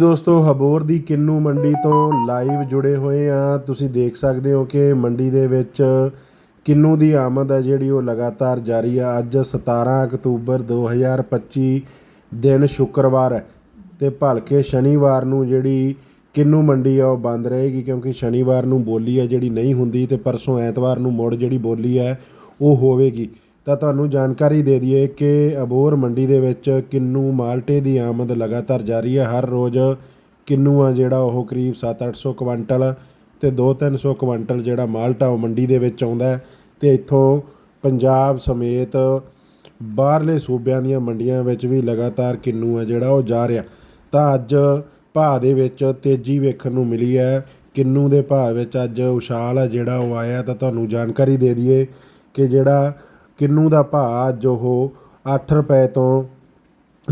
ਦੋਸਤੋ, ਹਬੋਰ ਦੀ ਕਿੰਨੂ ਮੰਡੀ ਤੋਂ ਲਾਈਵ ਜੁੜੇ ਹੋਏ ਆ ਤੁਸੀਂ ਦੇਖ ਸਕਦੇ ਹੋ ਕਿ ਮੰਡੀ ਦੇ ਵਿੱਚ ਕਿੰਨੂ ਦੀ ਆਮਦ ਹੈ ਜਿਹੜੀ ਉਹ ਲਗਾਤਾਰ ਜਾਰੀ ਆ। ਅੱਜ 17 ਅਕਤੂਬਰ 2025 ਦਿਨ ਸ਼ੁੱਕਰਵਾਰ ਹੈ ਤੇ ਭਲਕੇ ਸ਼ਨੀਵਾਰ ਨੂੰ ਜਿਹੜੀ ਕਿੰਨੂ ਮੰਡੀ ਆ, ਉਹ ਬੰਦ ਰਹੇਗੀ ਕਿਉਂਕਿ ਸ਼ਨੀਵਾਰ ਨੂੰ ਬੋਲੀ ਆ ਜਿਹੜੀ ਨਹੀਂ ਹੁੰਦੀ ਤੇ ਪਰਸੋਂ ਐਤਵਾਰ ਨੂੰ ਮੁੜ ਜਿਹੜੀ ਬੋਲੀ ਹੈ ਉਹ ਹੋਵੇਗੀ। ਤਾਂ ਤੁਹਾਨੂੰ ਜਾਣਕਾਰੀ ਦੇ ਦਈਏ ਕਿ ਅਬੋਰ ਮੰਡੀ ਦੇ ਵਿੱਚ ਕਿੰਨੂ ਮਾਲਟੇ ਦੀ ਆਮਦ ਲਗਾਤਾਰ ਜਾਰੀ ਹੈ। ਹਰ ਰੋਜ਼ ਕਿੰਨੂ ਆ ਜਿਹੜਾ ਉਹ ਕਰੀਬ 7-800 ਕੁਇੰਟਲ ਤੇ 2-300 ਕੁਇੰਟਲ ਜਿਹੜਾ ਮਾਲਟਾ ਉਹ ਮੰਡੀ ਦੇ ਵਿੱਚ ਆਉਂਦਾ ਹੈ ਤੇ ਇੱਥੋਂ ਪੰਜਾਬ ਸਮੇਤ ਬਾਹਰਲੇ ਸੂਬਿਆਂ ਦੀਆਂ ਮੰਡੀਆਂ ਵਿੱਚ ਵੀ ਲਗਾਤਾਰ ਕਿੰਨੂ ਆ ਜਿਹੜਾ ਉਹ ਜਾ ਰਿਹਾ। ਤਾਂ ਅੱਜ ਭਾਅ ਦੇ ਵਿੱਚ ਤੇਜ਼ੀ ਵੇਖਣ ਨੂੰ ਮਿਲੀ ਹੈ। ਕਿੰਨੂ ਦੇ ਭਾਅ ਵਿੱਚ ਅੱਜ ਉਛਾਲ ਆ ਜਿਹੜਾ ਉਹ ਆਇਆ ਤਾਂ ਤੁਹਾਨੂੰ ਜਾਣਕਾਰੀ ਦੇ ਦਈਏ ਕਿ ਜਿਹੜਾ ਕਿੰਨੂ ਦਾ ਭਾਅ ਅੱਜ ਉਹ ਅੱਠ ਰੁਪਏ ਤੋਂ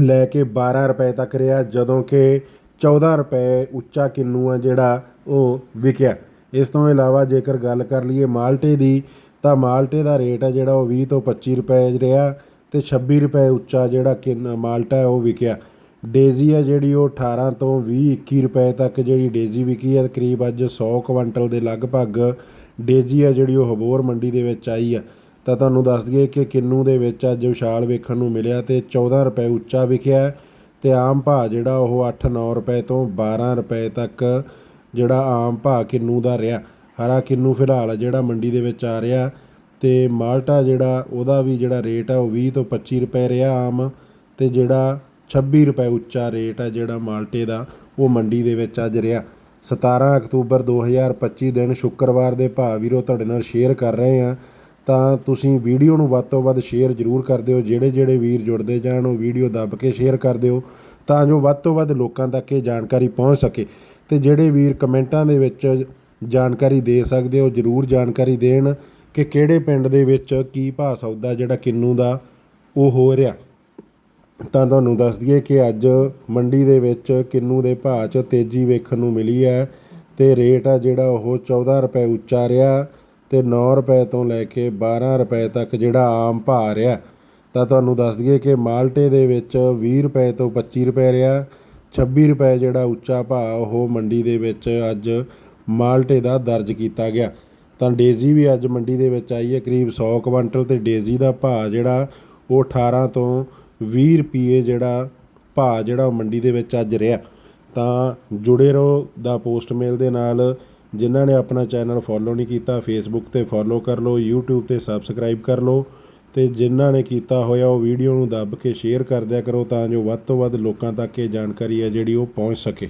ਲੈ ਕੇ 12 ਰੁਪਏ ਤੱਕ ਰਿਹਾ, ਜਦੋਂ ਕਿ 14 ਰੁਪਏ ਉੱਚਾ ਕਿੰਨੂ ਆ ਜਿਹੜਾ ਉਹ ਵਿਕਿਆ। ਇਸ ਤੋਂ ਇਲਾਵਾ ਜੇਕਰ ਗੱਲ ਕਰ ਲਈਏ ਮਾਲਟੇ ਦੀ, ਤਾਂ ਮਾਲਟੇ ਦਾ ਰੇਟ ਆ ਜਿਹੜਾ ਉਹ 20 ਤੋਂ 25 ਰੁਪਏ ਰਿਹਾ ਤੇ 26 ਰੁਪਏ ਉੱਚਾ ਜਿਹੜਾ ਕਿੰਨ, ਮਾਲਟਾ ਹੈ ਉਹ ਵਿਕਿਆ। ਡੇਜ਼ੀ ਆ ਜਿਹੜੀ ਉਹ 18 ਤੋਂ 20 21 ਰੁਪਏ ਤੱਕ ਜਿਹੜੀ ਡੇਜ਼ੀ ਵਿਕੀ ਹੈ ਕਰੀਬ ਅੱਜ 100 ਕੁਇੰਟਲ ਦੇ ਲਗਭਗ ਡੇਜ਼ੀ ਆ ਜਿਹੜੀ ਉਹ ਹਬੋਰ ਮੰਡੀ ਦੇ ਵਿੱਚ ਆਈ ਆ। ਤਾਂ ਤੁਹਾਨੂੰ ਦੱਸ ਦਈਏ ਕਿ ਕਿੰਨੂ ਦੇ ਵਿੱਚ ਅੱਜ ਵਿਸ਼ਾਲ ਵੇਖਣ ਨੂੰ ਮਿਲਿਆ ਤੇ 14 ਰੁਪਏ ਉੱਚਾ ਵਿਕਿਆ ਤੇ ਆਮ ਭਾਅ ਜਿਹੜਾ ਉਹ 8-9 ਰੁਪਏ ਤੋਂ 12 ਰੁਪਏ ਤੱਕ ਜਿਹੜਾ ਆਮ ਭਾਅ ਕਿੰਨੂ ਦਾ ਰਿਹਾ। ਹਰਾ ਕਿੰਨੂ ਫਿਲਹਾਲ ਜਿਹੜਾ ਮੰਡੀ ਦੇ ਵਿੱਚ ਆ ਰਿਹਾ ਤੇ ਮਾਲਟਾ ਜਿਹੜਾ ਉਹਦਾ ਵੀ ਜਿਹੜਾ ਰੇਟ ਆ ਉਹ 20 ਤੋਂ 25 ਰੁਪਏ ਰਿਹਾ ਆਮ ਤੇ ਜਿਹੜਾ 26 ਰੁਪਏ ਉੱਚਾ ਰੇਟ ਆ ਜਿਹੜਾ ਮਾਲਟੇ ਦਾ ਉਹ ਮੰਡੀ ਦੇ ਵਿੱਚ ਅੱਜ ਰਿਹਾ। 17 ਅਕਤੂਬਰ 2025 ਦਿਨ ਸ਼ੁੱਕਰਵਾਰ ਦੇ ਭਾਅ ਵੀਰੋ ਤੁਹਾਡੇ ਨਾਲ ਸ਼ੇਅਰ ਕਰ ਰਹੇ ਆ ਤਾਂ ਤੁਸੀਂ ਵੀਡੀਓ ਨੂੰ ਵੱਧ ਤੋਂ ਵੱਧ ਸ਼ੇਅਰ ਜ਼ਰੂਰ ਕਰ ਦਿਓ, ਜਿਹੜੇ ਜਿਹੜੇ ਵੀਰ ਜੁੜਦੇ ਜਾਣ, ਉਹ ਵੀਡੀਓ ਦੱਬ ਕੇ ਸ਼ੇਅਰ ਕਰ ਦਿਓ, ਤਾਂ ਜੋ ਵੱਧ ਤੋਂ ਵੱਧ ਲੋਕਾਂ ਤੱਕ ਇਹ ਜਾਣਕਾਰੀ ਪਹੁੰਚ ਸਕੇ। ਤੇ ਜਿਹੜੇ ਵੀਰ ਕਮੈਂਟਾਂ ਦੇ ਵਿੱਚ ਜਾਣਕਾਰੀ ਦੇ ਸਕਦੇ ਹੋ ਜ਼ਰੂਰ ਜਾਣਕਾਰੀ ਦੇਣ ਕਿ ਕਿਹੜੇ ਪਿੰਡ ਦੇ ਵਿੱਚ ਕੀ ਭਾਅ ਸੌਦਾ ਜਿਹੜਾ ਕਿੰਨੂ ਦਾ, ਉਹ ਹੋ ਰਿਹਾ। ਤਾਂ ਤੁਹਾਨੂੰ ਦੱਸ ਦਈਏ ਕਿ ਅੱਜ ਮੰਡੀ ਦੇ ਵਿੱਚ ਕਿੰਨੂ ਦੇ ਭਾਅ 'ਚ ਤੇਜ਼ੀ ਵੇਖਣ ਨੂੰ ਮਿਲੀ ਹੈ ਤੇ ਰੇਟ ਆ ਜਿਹੜਾ ਉਹ 14 ਰੁਪਏ ਉੱਚਾ ਰਿਹਾ। ਤੇ 9 ਰੁਪਏ ਤੋਂ ਲੈ ਕੇ 12 ਰੁਪਏ ਤੱਕ ਜਿਹੜਾ ਆਮ ਭਾਅ ਰਿਹਾ, ਤਾਂ ਤੁਹਾਨੂੰ ਦੱਸ ਦਈਏ ਕਿ ਮਾਲਟੇ ਦੇ ਵਿੱਚ 20 ਰੁਪਏ ਤੋਂ 25 ਰੁਪਏ ਰਿਹਾ 26 ਰੁਪਏ ਜਿਹੜਾ ਉੱਚਾ ਭਾਅ ਉਹ ਮੰਡੀ ਦੇ ਵਿੱਚ ਅੱਜ ਮਾਲਟੇ ਦਾ ਦਰਜ ਕੀਤਾ ਗਿਆ। ਤਾਂ ਡੇਜ਼ੀ ਵੀ ਅੱਜ ਮੰਡੀ ਦੇ ਵਿੱਚ ਆਈ ਹੈ, ਕਰੀਬ 100 ਕੁਇੰਟਲ ਤੇ ਡੇਜ਼ੀ ਦਾ ਭਾਅ ਜਿਹੜਾ ਉਹ 18 ਤੋਂ 20 ਰੁਪਏ ਜਿਹੜਾ ਭਾਅ ਜਿਹੜਾ ਉਹ ਮੰਡੀ ਦੇ ਵਿੱਚ ਅੱਜ ਰਿਹਾ। ਤਾਂ ਜੁੜੇ ਰਹੋ ਦਾ ਪੋਸਟ ਮੇਲ ਦੇ ਨਾਲ। ਜਿਨ੍ਹਾਂ ਨੇ ਆਪਣਾ ਚੈਨਲ ਫੋਲੋ ਨਹੀਂ ਕੀਤਾ ਫੇਸਬੁੱਕ ਤੇ ਫੋਲੋ ਕਰ ਲਓ, YouTube ਤੇ ਸਬਸਕ੍ਰਾਈਬ ਕਰ ਲਓ ਤੇ ਜਿਨ੍ਹਾਂ ਨੇ ਕੀਤਾ ਹੋਇਆ ਉਹ ਵੀਡੀਓ ਨੂੰ ਦੱਬ ਕੇ ਸ਼ੇਅਰ ਕਰ ਦਿਆ ਕਰੋ ਤਾਂ ਜੋ ਵੱਧ ਤੋਂ ਵੱਧ ਲੋਕਾਂ ਤੱਕ ਇਹ ਜਾਣਕਾਰੀ ਹੈ ਜਿਹੜੀ ਉਹ ਪਹੁੰਚ ਸਕੇ।